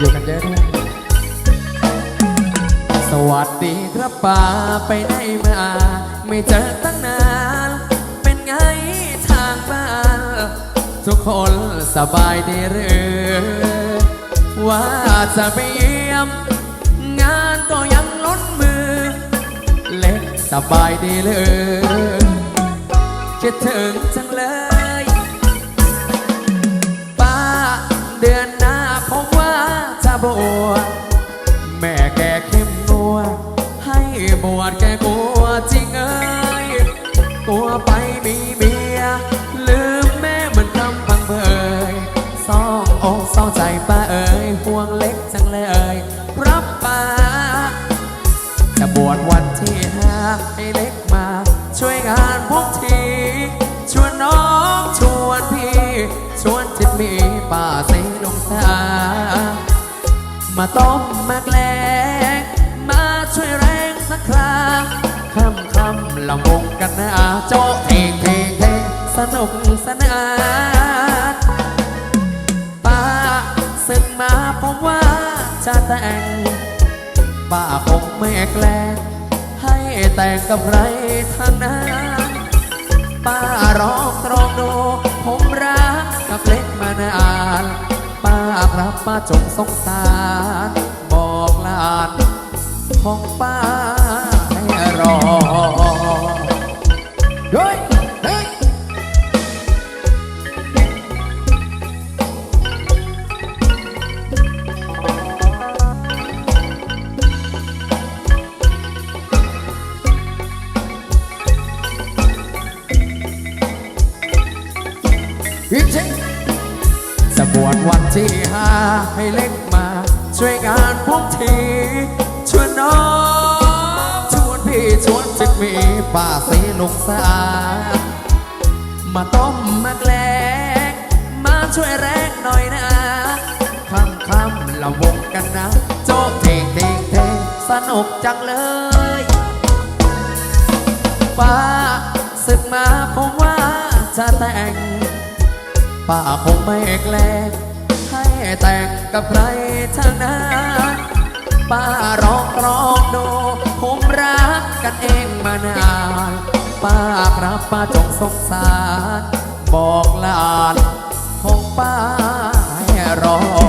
อยู่กันเด้สวัสดีครับป้าไปไหนมา ไม่เจอตั้งนาน เป็นไงทางบ้าน ทุกคนสบายดีหรือว่าจะไปเยี่ยม งานก็ยังล้นมือ เล็กสบายดีหรือคิดถึงใจ ให้บวชแกกลัวจริงเอ้ยกลัวไปมีเมีย ลืมแม่เหมือนคำพังเบยซองอกซองใจป้าเอ้ยห่วงเล็กจังเลยรับป้าจะบวชวันที่ห้าให้เล็กมา ช่วยงานพวกทีชวนน้องชวนพี่ ชวนจิตมีป้าใส่ลงสามาต้มมาแกล้ คราคำคำละวงกันนะโจ๊ะเทงเทงเทงสนุกสนานป้าสึกมาผมว่าจะแต่งป้าคงไม่แกล้งให้แต่งกับใครทั้งนั้นป้ารองตรองดูผมรักกับเล็กมานานป้าครับป้าจงสงสารบอกลานของป้า เฮ้ยเฮ้ยจริงๆจะบวชวันที่ห้าให้เล็กมา ช่วยงานพวกทีชวนน้อง มีป้าสีลุงสามาต้มมาแกลงมาช่วยแรงหน่อยนะคำคำละวงกันนะ โจ๊กเทงเทงเทงสนุกจังเลยป้าสึกมาผมว่าจะแต่ง ป้าคงไม่แกลงให้แต่งกับใครทั้งนั้นป้าร้องร้องานานป้าครับป้าจงสงสาร บอกหลานของป้าให้รอ